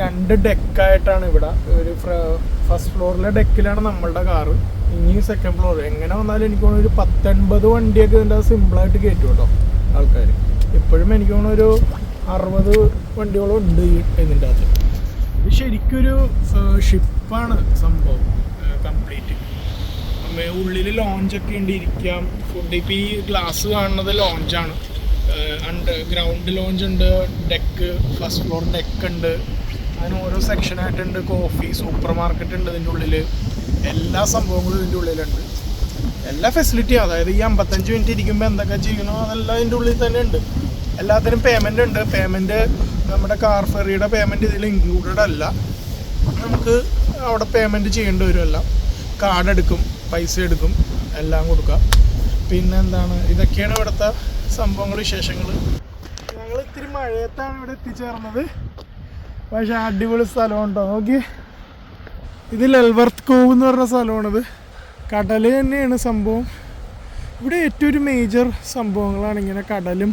രണ്ട് ഡെക്കായിട്ടാണ് ഇവിടെ. ഒരു ഫസ്റ്റ് ഫ്ലോറിലെ ഡെക്കിലാണ് നമ്മളുടെ കാറ് ഇനി സെക്കൻഡ് ഫ്ലോർ എങ്ങനെ വന്നാലും എനിക്ക് തോന്നുന്നു ഒരു പത്തൊൻപത് വണ്ടിയൊക്കെ ഇതിന്റെ സിമ്പിളായിട്ട് കയറ്റും കേട്ടോ ആൾക്കാർ എപ്പോഴും എനിക്ക് തോന്നുന്നു ഒരു അറുപത് വണ്ടികളും ഉണ്ട് ഈ ഇതിന്റെ അകത്ത്. ഇത് ശരിക്കൊരു ഷിപ്പാണ് സംഭവം കംപ്ലീറ്റ് ഉള്ളിൽ ലോഞ്ചൊക്കെ ഉണ്ട് ഇരിക്കാം ഫുഡ് ഇപ്പോൾ ഈ ഗ്ലാസ് കാണുന്നത് ലോഞ്ചാണ് അണ്ട് ഗ്രൗണ്ട് ലോഞ്ച് ഉണ്ട് ഡെക്ക് ഫസ്റ്റ് ഫ്ലോർ ഡെക്ക് ഉണ്ട്. അതിന് ഓരോ സെക്ഷനായിട്ടുണ്ട് കോഫി സൂപ്പർ മാർക്കറ്റ് ഉണ്ട് ഇതിന്റെ ഉള്ളിൽ എല്ലാ സംഭവങ്ങളും ഇതിന്റെ ഉള്ളിലുണ്ട്. എല്ലാ ഫെസിലിറ്റിയും അതായത് ഈ അമ്പത്തഞ്ച് മിനിറ്റ് ഇരിക്കുമ്പോൾ എന്തൊക്കെ ചെയ്യണോ അതെല്ലാം അതിന്റെ ഉള്ളിൽ തന്നെ ഉണ്ട്. എല്ലാത്തിനും പേയ്മെന്റ് ഉണ്ട്. പേയ്മെന്റ് നമ്മുടെ കാർ ഫെറിയുടെ പേയ്മെന്റ് ഇതിൽ ഇൻക്ലൂഡഡ് അല്ല. നമുക്ക് അവിടെ പേയ്മെന്റ് ചെയ്യേണ്ടി വരും എല്ലാം കാർഡ് എടുക്കും പൈസ എടുക്കും എല്ലാം കൊടുക്കാം. പിന്നെ എന്താണ്? ഇതൊക്കെയാണ് ഇവിടുത്തെ സംഭവങ്ങൾ വിശേഷങ്ങൾ. ഞങ്ങൾ ഇത്തിരി മഴയത്താണ് ഇവിടെ എത്തിച്ചേർന്നത്. പക്ഷേ അടിപൊളി സ്ഥലമുണ്ടോ നോക്കി. ഇത് ലെൽവർത്ത് കോവ് എന്ന് പറഞ്ഞ സ്ഥലമാണിത്. കടൽ തന്നെയാണ് സംഭവം. ഇവിടെ ഏറ്റവും ഒരു മേജർ സംഭവങ്ങളാണ് ഇങ്ങനെ കടലും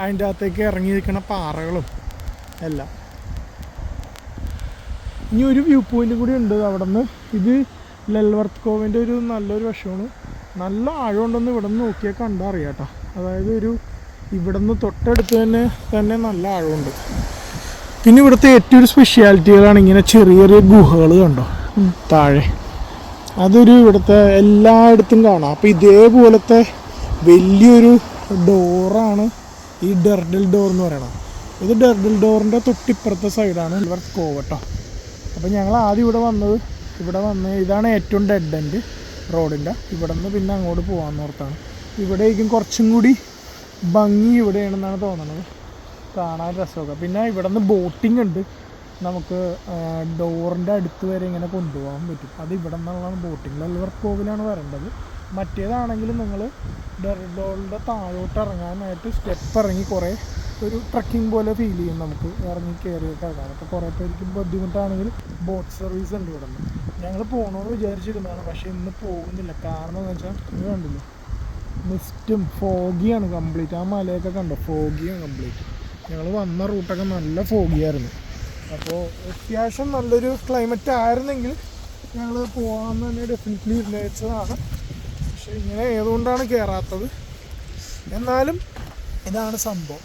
അതിന്റെ അകത്തേക്ക് ഇറങ്ങിയിരിക്കുന്ന പാറകളും എല്ലാം. ഇനി ഒരു വ്യൂ പോയിന്റ് കൂടി ഉണ്ട് അവിടെ നിന്ന് ഇത് ലൽവർത്ത് കോവിന്റെ ഒരു നല്ലൊരു വശമാണ്. നല്ല ആഴമുണ്ടെന്ന് ഇവിടെ നിന്ന് നോക്കിയാൽ കണ്ടാൽ അറിയാം കേട്ടോ. അതായത് ഒരു ഇവിടെ നിന്ന് തൊട്ടടുത്ത് തന്നെ തന്നെ നല്ല ആഴമുണ്ട്. പിന്നെ ഇവിടുത്തെ ഏറ്റവും ഒരു സ്പെഷ്യാലിറ്റികളാണ് ഇങ്ങനെ ചെറിയ ചെറിയ ഗുഹകൾ കണ്ടോ? താഴെ. അതൊരു ഇവിടുത്തെ എല്ലായിടത്തും കാണാം. അപ്പോൾ ഇതേപോലത്തെ വലിയൊരു ഡോറാണ് ഈ ഡെർഡിൽ ഡോർ എന്ന് പറയണത്. ഇത് ഡെർഡിൽ ഡോറിന്റെ തൊട്ടിപ്പുറത്തെ സൈഡാണ് ഇവർ കോവ് കേട്ടോ. അപ്പോൾ ഞങ്ങൾ ആദ്യം ഇവിടെ വന്നത് ഇവിടെ വന്ന് ഇതാണ് ഏറ്റവും ഡെഡ് എൻഡ് റോഡിന്റെ ഇവിടെ നിന്ന് പിന്നെ അങ്ങോട്ട് പോകാമെന്ന് ഓർത്താണ്. ഇവിടേക്കും കുറച്ചും കൂടി ഭംഗി ഇവിടെയാണെന്നാണ് തോന്നുന്നത് കാണാൻ രസമൊക്കെ. പിന്നെ ഇവിടെ നിന്ന് ബോട്ടിംഗ് ഉണ്ട്. നമുക്ക് ഡോറിന്റെ അടുത്ത് വരെ ഇങ്ങനെ കൊണ്ടുപോകാൻ പറ്റും. അത് ഇവിടെ നിന്നുള്ളതാണ് ബോട്ടിംഗ്. ലൽവർ കോവിലാണ് വരേണ്ടത്. മറ്റേതാണെങ്കിൽ നിങ്ങൾ ഡോറിന്റെ താഴോട്ട് ഇറങ്ങാനായിട്ട് സ്റ്റെപ്പ് ഇറങ്ങി കുറേ ഒരു ട്രക്കിംഗ് പോലെ ഫീൽ ചെയ്യും നമുക്ക്. ഇറങ്ങി കയറിയിട്ട് ഇറങ്ങാൻ അപ്പോൾ കുറേ പേർക്ക് ബുദ്ധിമുട്ടാണെങ്കിൽ ബോട്ട് സർവീസ് ഉണ്ട് ഇവിടെ നിന്ന് ഞങ്ങൾ പോകണമെന്ന് വിചാരിച്ചിരുന്നതാണ് പക്ഷേ ഇന്ന് പോകുന്നില്ല. കാരണം എന്ന് വെച്ചാൽ ഇത് കണ്ടില്ലേ? മിസ്റ്റും ഫോഗിയാണ് കംപ്ലീറ്റ് ആ മലയൊക്കെ കണ്ടോ? ഫോഗിയാണ് കംപ്ലീറ്റ് ഞങ്ങൾ വന്ന റൂട്ടൊക്കെ നല്ല ഫോഗിയായിരുന്നു അപ്പോൾ അത്യാവശ്യം നല്ലൊരു ക്ലൈമറ്റ് ആയിരുന്നെങ്കിൽ ഞങ്ങൾ പോകാമെന്ന് തന്നെ ഡെഫിനറ്റ്ലി വിചാരിച്ചതാണ്. പക്ഷേ ഇങ്ങനെ ഏതുകൊണ്ടാണ് കയറാത്തത് എന്നാലും ഇതാണ് സംഭവം.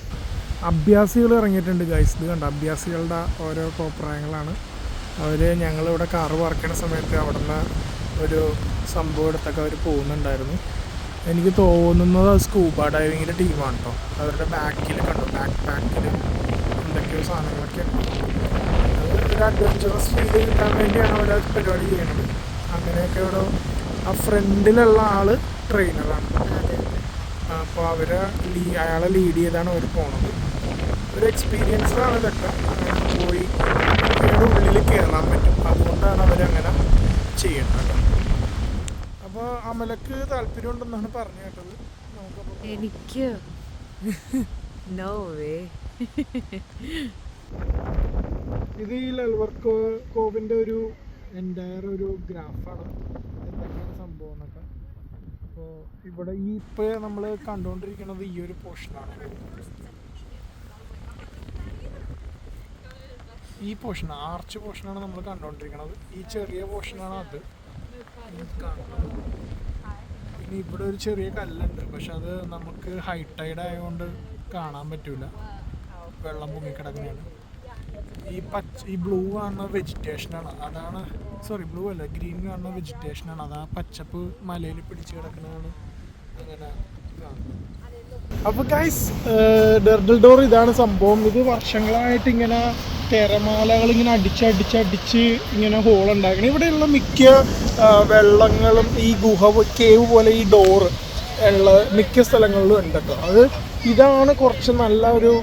അഭ്യാസികൾ ഇറങ്ങിയിട്ടുണ്ട് ഗൈസ് ഇത് കണ്ട? അഭ്യാസികളുടെ ഓരോ കോപ്രായങ്ങളാണ്. അവർ ഞങ്ങളിവിടെ കാറ് ചെയ്യുന്ന സമയത്ത് അവിടെ നിന്ന് ഒരു സംഭവം എടുത്തൊക്കെ അവർ പോകുന്നുണ്ടായിരുന്നു. എനിക്ക് തോന്നുന്നത് സ്കൂബ ഡൈവിങ്ങിന്റെ ടീമാണ് കേട്ടോ അവരുടെ ബാക്കിൽ കണ്ടു? ബാക്ക് പാക്കിൽ എന്തൊക്കെയോ സാധനങ്ങളൊക്കെ ഒരു അഡ്വഞ്ചറസ് ഫീൽ കിട്ടാൻ വേണ്ടിയാണ് അവർ ആ പരിപാടി ചെയ്യുന്നത്. അങ്ങനെയൊക്കെ ഇവിടെ ആ ഫ്രണ്ടിലുള്ള ആൾ ട്രെയിനറാണ് അപ്പോൾ അവരെ ലീ അയാളെ ലീഡ് ചെയ്താണ് അവർ പോണത്. ഒരു എക്സ്പീരിയൻസ് ആണ് ഇതൊക്കെ പോയി ഉള്ളിൽ കയറാൻ പറ്റും. അതുകൊണ്ടാണ് അവരങ്ങനെ ചെയ്യേണ്ടത് അപ്പോൾ അമലക്ക് താല്പര്യം ഉണ്ടെന്നാണ് പറഞ്ഞു കേട്ടത്. നമുക്കപ്പോൾ എനിക്ക്? നോ വേ ഇത് ഈ ലൽവർ കോവിന്റെ ഒരു എന്റയർ ഒരു ഗ്രാഫാണ്. എന്തൊക്കെയാണ് സംഭവം എന്നൊക്കെ. അപ്പോൾ ഇവിടെ ഈ ഇപ്പോൾ നമ്മൾ കണ്ടുകൊണ്ടിരിക്കുന്നത് ഈ ഒരു പോർഷനാണ്. ഈ പോർഷൻ ആർച്ച് പോർഷനാണ് നമ്മൾ കണ്ടുകൊണ്ടിരിക്കുന്നത് ഈ ചെറിയ പോർഷനാണ് അത്. കാണുന്നത് പിന്നെ ഇവിടെ ഒരു ചെറിയ കല്ലുണ്ട്. പക്ഷെ അത് നമുക്ക് ഹൈ ടൈഡ് ആയതുകൊണ്ട് കാണാൻ പറ്റൂല. വെള്ളം പൊങ്ങിക്കിടക്കുന്നതാണ് ഈ പച്ച ഈ ബ്ലൂ കാണുന്ന വെജിറ്റേഷനാണ് അതാണ് സോറി ബ്ലൂ അല്ല ഗ്രീൻ കാണുന്ന വെജിറ്റേഷനാണ് അത് പച്ചപ്പ് മലയിൽ പിടിച്ച് കിടക്കുന്നതാണ് അങ്ങനെ അപ്പൊ അപ്പോൾ ഗൈസ് ഡെർഡൽ ഡോർ ഇതാണ് സംഭവം. ഇത് വർഷങ്ങളായിട്ട് ഇങ്ങനെ തിരമാലകൾ ഇങ്ങനെ അടിച്ചടിച്ചടിച്ച് ഇങ്ങനെ ഹോൾ ഉണ്ടാക്കണം. ഇവിടെയുള്ള മിക്ക വെള്ളങ്ങളും ഈ ഗുഹ കേവ് പോലെ ഈ ഡോറ് ഉള്ള മിക്ക സ്ഥലങ്ങളിലും ഉണ്ട് അത് ഇതാണ് കുറച്ച് നല്ല ഒരു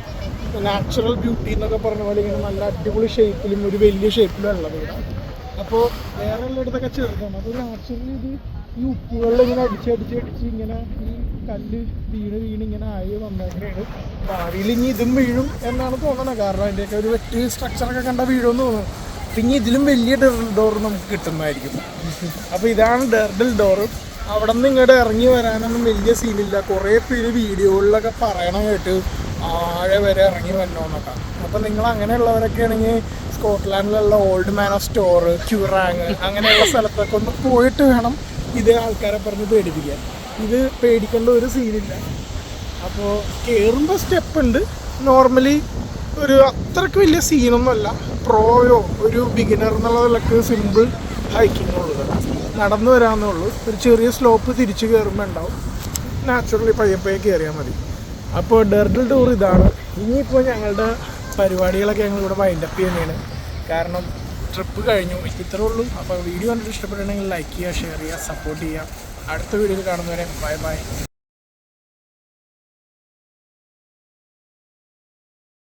നാച്ചുറൽ ബ്യൂട്ടി എന്നൊക്കെ പറഞ്ഞ പോലെ ഇങ്ങനെ നല്ല അടിപൊളി ഷേപ്പിലും ഒരു വലിയ ഷേപ്പിലും ഉള്ളത് ഇവിടെ അപ്പോൾ വേറെ ഉള്ളിടത്തൊക്കെ ചെറുതാണ് അപ്പോൾ നാച്ചുറലി ഇത് ഈ ഉപ്പുകളിൽ ഇങ്ങനെ അടിച്ച് അടിച്ച് ഇങ്ങനെ ഈ കല്ല് വീണ് വീണ് ഇങ്ങനെ ആയി വന്നേക്കണേണ്. ഭാവിയിൽ ഇനി ഇതും വീഴും എന്നാണ് തോന്നുന്നത് കാരണം അതിന്റെയൊക്കെ ഒരു വെറ്റ് സ്ട്രക്ചറൊക്കെ കണ്ടാൽ വീഴുമെന്ന് തോന്നുന്നു. പിന്നെ ഇതിലും വലിയ ഡെറിൽ ഡോർ നമുക്ക് കിട്ടുന്നതായിരിക്കും. അപ്പോൾ ഇതാണ് ഡെർഡിൽ ഡോറ് അവിടെ നിന്ന് ഇങ്ങോട്ട് ഇറങ്ങി വരാനൊന്നും വലിയ സീനില്ല കുറേ പേര് വീഡിയോകളിലൊക്കെ പറയണ കേട്ട് ആഴെ വരെ ഇറങ്ങി വന്നോന്നൊക്കെ അപ്പൊ നിങ്ങൾ അങ്ങനെയുള്ളവരൊക്കെ ആണെങ്കിൽ സ്കോട്ട്ലാൻഡിലുള്ള Old Man of Storr Quiraing അങ്ങനെയുള്ള സ്ഥലത്തൊക്കെ ഒന്ന് പോയിട്ട് വേണം ഇത് ആൾക്കാരെ പറഞ്ഞ് പേടിപ്പിക്കാൻ. ഇത് പേടിക്കേണ്ട ഒരു സീനില്ല. അപ്പോൾ കയറുമ്പോൾ സ്റ്റെപ്പ് ഉണ്ട് നോർമലി ഒരു അത്രയ്ക്ക് വലിയ സീനൊന്നുമല്ല. പ്രോയോ ഒരു ബിഗിനർ എന്നുള്ളതിലൊക്കെ സിമ്പിൾ ഹൈക്കിംഗ് ഉള്ളത് നടന്നു വരാമെന്നേ ഉള്ളൂ. ഒരു ചെറിയ സ്ലോപ്പ് തിരിച്ച് കയറുമ്പോൾ ഉണ്ടാവും. നാച്ചുറലി പയ്യെ പയ്യെ കയറിയാൽ മതി. അപ്പോൾ ഡെർഡിൽ ടൂർ ഇതാണ്. ഇനിയിപ്പോൾ ഞങ്ങളുടെ പരിപാടികളൊക്കെ ഞങ്ങൾ ഇവിടെ വൈൻഡപ്പ് ചെയ്യുന്നതാണ്. കാരണം ട്രിപ്പ് കഴിഞ്ഞു. ഇത്രേ ഉള്ളൂ. അപ്പോൾ വീഡിയോ കണ്ടിട്ട് ഇഷ്ടപ്പെട്ടിട്ടുണ്ടെങ്കിൽ ലൈക്ക് ചെയ്യുക ഷെയർ ചെയ്യുക സപ്പോർട്ട് ചെയ്യുക. അടുത്ത വീഡിയോയിൽ കാണുന്നവരെ ബൈ ബൈ